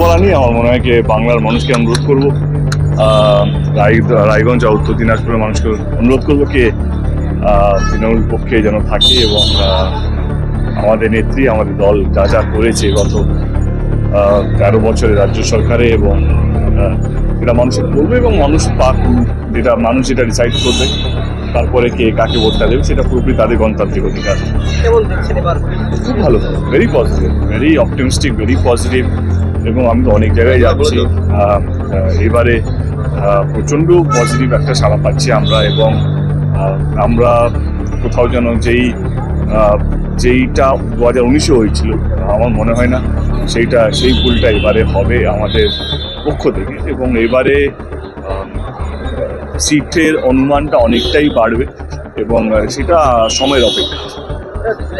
আমার মনে হয় কি বাংলার মানুষকে অনুরোধ করব। রায়- রায়গঞ্জ আর উত্তর দিনাজপুরের মানুষকে অনুরোধ করব কে তৃণমূল পক্ষে যেন থাকে এবং আমাদের নেত্রী আমাদের দল যা যা করেছে গত তেরো বছরে রাজ্য সরকারে এবং এটা মানুষের বলবে এবং মানুষ পাক যেটা মানুষ যেটা ডিসাইড করবে তারপরে কে কাকে ভোটটা দেবে সেটা পুরোপুরি তাদের গণতান্ত্রিক অধিকার। খুব ভালো very positive very optimistic very positive এবং আমি তো অনেক জায়গায় যাচ্ছি। আহ, আহ, এবারে প্রচণ্ড পজিটিভ একটা সাড়া পাচ্ছি আমরা এবং আমরা কোথাও যেন যেই যেইটা দু হাজার উনিশে হয়েছিল আমার মনে হয় না সেইটা সেই ভুলটা এবারে হবে আমাদের পক্ষ থেকে এবং এবারে সিটের অনুমানটা অনেকটাই বাড়বে এবং সেটা সময়ের অপেক্ষা।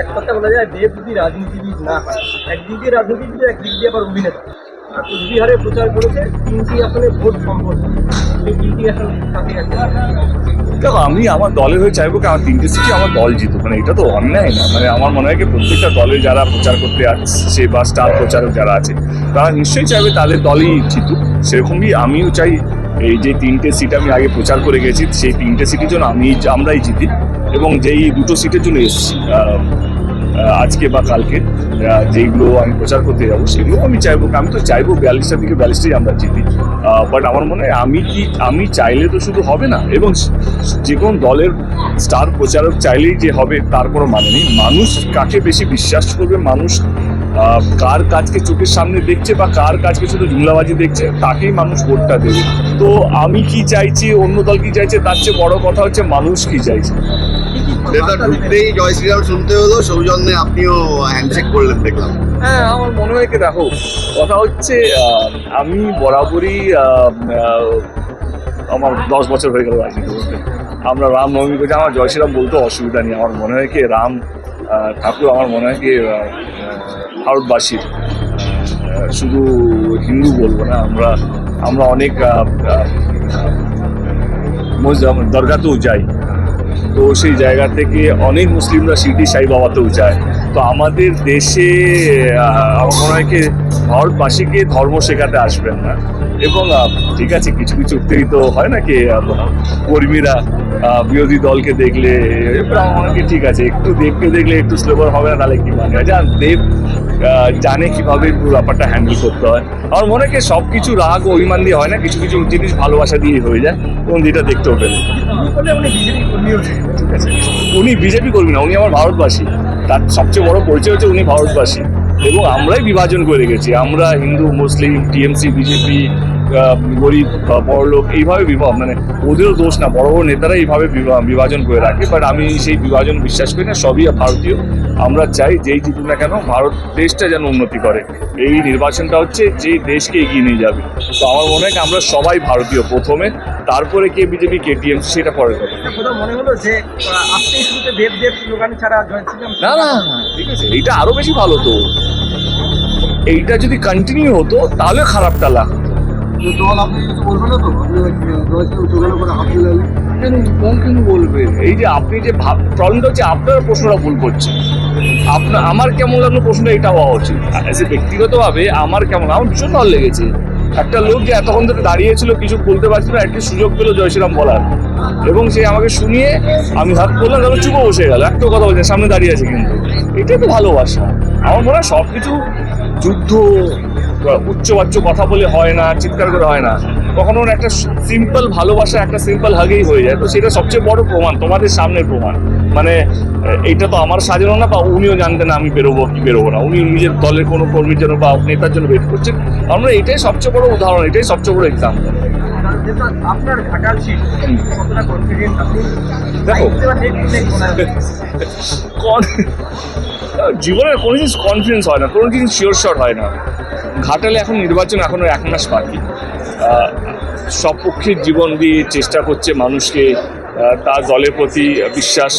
এক কথা বলা যায় দেব যদি রাজনীতিবিদ না হয়, একদিক দিয়ে রাজনীতিবিদ, একদিক দিয়ে আবার অভিনেতা। কুচবিহারে প্রচার করেছে তিনটি আসলে ভোট তিনটি আসলে কাকে রাখতে দেখো, আমি আমার দলের হয়ে চাইব কি? আমার তিনটে সিটি আমার দল জিতুক। মানে এটা তো অন্যায় না। মানে আমার মনে হয় কি, প্রত্যেকটা দলের যারা প্রচার করতে আসছে বা স্টার প্রচারক যারা আছে, তারা নিশ্চয়ই চাইবে তাদের দলই জিতুক। সেরকমই আমিও চাই এই যে তিনটে সিট আমি আগে প্রচার করে গেছি, সেই তিনটে সিটের জন্য আমি আমরাই জিতি। এবং যেই দুটো সিটের জন্য এসেছি আজকে বা কালকে যেইগুলো আমি প্রচার করতে যাব, সেগুলো আমি চাইব আমি তো চাইব বিয়াল্লিশটা থেকে বিয়াল্লিশটাই আমরা জিতি। বাট আমার মনে হয় আমি কি, আমি চাইলে তো শুধু হবে না, এবং যে কোনো দলের স্টার প্রচারক চাইলেই যে হবে, তার কোনো মানে নেই। মানুষ কাকে বেশি বিশ্বাস করবে? মানুষ কার কাজকে চোখের সামনে দেখছে বা কার কাজকে শুধু জুমলাবাজি দেখছে তাকেই মানুষ ভোটটা দেবে। তো আমি কি চাইছি অন্য দল কি চাইছে তার চেয়ে বড় কথা হচ্ছে মানুষ কি চাইছে। নেতা ঢুকতেই জয় শ্রীরাম শুনতে হলো সৌজন্যে আপনিও হ্যান্ডশেক করলেন দেখলাম। হ্যাঁ আমার মনে হয় কি দেখো কথা হচ্ছে আমি বরাবরই আমার দশ বছর হয়ে গেল রাজনীতি করতে আমরা রাম নবমী করছি আমার জয় শ্রীরাম বলতে অসুবিধা নেই। আমার মনে হয় কি রাম ঠাকুর আমার মনে হয় কি ভারতবাসীর। শুধু হিন্দু বলব না, আমরা আমরা অনেক দরগাতেও যাই। তো সেই জায়গা থেকে অনেক মুসলিমরা শিরডি সাই বাবাতেও যায়। তো আমাদের দেশে আহ, আমার মনে হয় কি ভারতবাসীকে ধর্ম শেখাতে আসবেন না। এবং ঠিক আছে কিছু কিছু উত্তেজিত হয় না কি কর্মীরা বিরোধী দলকে দেখলে মনে ঠিক আছে একটু দেবকে দেখলে একটু স্লোভার হবে না তাহলে কি মানে জান দেব জানে কীভাবে পুরো ব্যাপারটা হ্যান্ডেল করতে হয়। আমার মনে হয় সব কিছু রাগ ও অভিমান দিয়ে হয় না কিছু কিছু জিনিস ভালোবাসা দিয়ে হয়ে যায়। এবং যেটা দেখতেও পেলে উনি বিজেপি কর্মীও ঠিক আছে উনি বিজেপি কর্মী না উনি আমার ভারতবাসী। তার সবচেয়ে বড় পরিচয় হচ্ছে উনি ভারতবাসী। এবং আমরাই বিভাজন করে রেখেছি। আমরা হিন্দু, মুসলিম, টিএমসি, বিজেপি গরিব বড়লোক, এইভাবে বিভাগ মানে ওদেরও দোষ না, বড় বড় নেতারা এইভাবে বিভা- বিভাজন করে রাখে। বাট আমি সেই বিভাজন বিশ্বাস করি না, সবই ভারতীয়। আমরা চাই যেই জিতুক না কেন, ভারত দেশটা যেন উন্নতি করে। এই নির্বাচনটা হচ্ছে যে দেশকে এগিয়ে নিয়ে যাবে। তো আমার মনে হয় আমরা সবাই ভারতীয় প্রথমে। তারপরে কে বিজেপি কে টিএমসি সেটা পরে কথা। মনে হলো যে শুরুতে দেব দেব স্লোগান ছাড়া না না না, ঠিক আছে এইটা আরও বেশি ভালো তো। এইটা যদি কন্টিনিউ হতো তাহলে খারাপটা লাগতো দল আপনি কিছু বলবেন না তো? আপনি কেন দল কেন বলবে এই যে আপনি যে ভাব প্রবলেমটা হচ্ছে আপনার প্রশ্নটা ভুল করছেন আপনার আমার কেমন লাগল প্রশ্নটা এটা হওয়া উচিত। As a ব্যক্তিগতভাবে আমার কেমন আমার ভীষণ ভালো লেগেছে। একটা লোক যে এতক্ষণ ধরে দাঁড়িয়েছিল কিছু বলতে পারছিল একটি সুযোগ পেল জয়শ্রীরাম বলার। এবং সে আমাকে শুনিয়ে আমি হাত করলাম, তারপর চুপো বসে গেল। একটা কথা বলছে, সামনে দাঁড়িয়ে আছে কিন্তু। এটাই তো ভালোবাসা। আমার মনে হয় সব কিছু যুদ্ধ উচ্চবাচ্য কথা বলে হয় না চিৎকার করে হয় না। কখনো একটা সিম্পল ভালোবাসা একটা সিম্পল হাগেই হয়ে যায়। তো সেটা সবচেয়ে বড় প্রমাণ তোমাদের সামনের প্রমাণ। মানে এইটা তো আমার সাজানো না বা উনিও জানতেন না আমি বেরোবো কি বেরোবো না। উনি নিজের দলের কোনো কর্মীর জন্য বা নেতার জন্য বের করছেন। আমরা এটাই সবচেয়ে বড় উদাহরণ এটাই সবচেয়ে বড় এক্সাম্পল দেখো। জীবনের কোনো জিনিস কনফিডেন্স হয় না কোনো জিনিস শিওর শট হয় না। ঘাটালে এখন নির্বাচন এখনও এক মাস বাকি। সব পক্ষের জীবন দিয়ে চেষ্টা করছে মানুষকে তার দলের প্রতি বিশ্বাস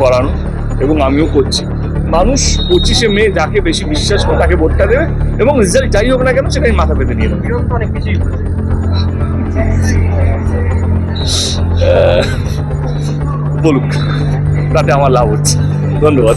করানো এবং আমিও করছি। মানুষ পঁচিশে মে যাকে বেশি বিশ্বাস করে তাকে ভোটটা দেবে এবং রেজাল্ট যাই হোক না কেন সেটাই মাথা পেতে নিয়ে নেবে। বলুক তাতে আমার লাভ হচ্ছে। ধন্যবাদ।